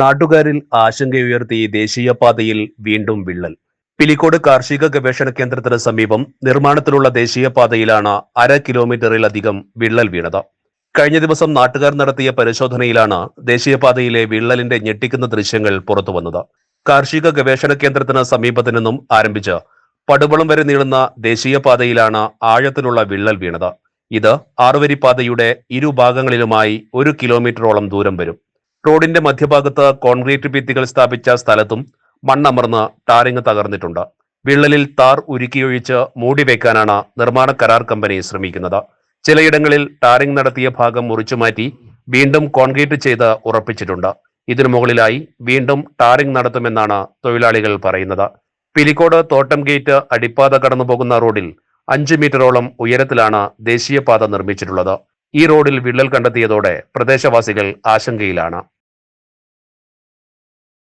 നാട്ടുകാരിൽ ആശങ്കയുയർത്തി ദേശീയപാതയിൽ വീണ്ടും വിള്ളൽ. പിലിക്കോട് കാർഷിക ഗവേഷണ കേന്ദ്രത്തിന് സമീപം നിർമ്മാണത്തിലുള്ള ദേശീയപാതയിലാണ് അര കിലോമീറ്ററിലധികം വിള്ളൽ വീണത്. കഴിഞ്ഞ ദിവസം നാട്ടുകാർ നടത്തിയ പരിശോധനയിലാണ് ദേശീയപാതയിലെ വിള്ളലിന്റെ ഞെട്ടിക്കുന്ന ദൃശ്യങ്ങൾ പുറത്തുവന്നത് കാർഷിക ഗവേഷണ കേന്ദ്രത്തിന് സമീപത്തു നിന്നും ആരംഭിച്ച് പടുവളം വരെ നീളുന്ന ദേശീയപാതയിലാണ് ആഴത്തിലുള്ള വിള്ളൽ വീണത്. ഇത് ആറുവരിപ്പാതയുടെ ഇരുഭാഗങ്ങളിലുമായി ഒരു കിലോമീറ്ററോളം ദൂരം വരും. റോഡിന്റെ മധ്യഭാഗത്ത് കോൺക്രീറ്റ് ഭിത്തികൾ സ്ഥാപിച്ച സ്ഥലത്തും മണ്ണമർന്ന് ടാറിങ് തകർന്നിട്ടുണ്ട്. വിള്ളലിൽ താർ ഉരുക്കിയൊഴിച്ച് മൂടിവെക്കാനാണ് നിർമ്മാണ കരാർ കമ്പനി ശ്രമിക്കുന്നത്. ചിലയിടങ്ങളിൽ ടാറിങ് നടത്തിയ ഭാഗം മുറിച്ചുമാറ്റി വീണ്ടും കോൺക്രീറ്റ് ചെയ്ത് ഉറപ്പിച്ചിട്ടുണ്ട്. ഇതിനു മുകളിലായി വീണ്ടും ടാറിങ് നടത്തുമെന്നാണ് തൊഴിലാളികൾ പറയുന്നത്. പിലിക്കോട് തോട്ടം ഗേറ്റ് അടിപ്പാത കടന്നുപോകുന്ന റോഡിൽ അഞ്ച് മീറ്ററോളം ഉയരത്തിലാണ് ദേശീയപാത നിർമ്മിച്ചിട്ടുള്ളത്. ഈ റോഡിൽ വിള്ളൽ കണ്ടെത്തിയതോടെ പ്രദേശവാസികൾ ആശങ്കയിലാണ്.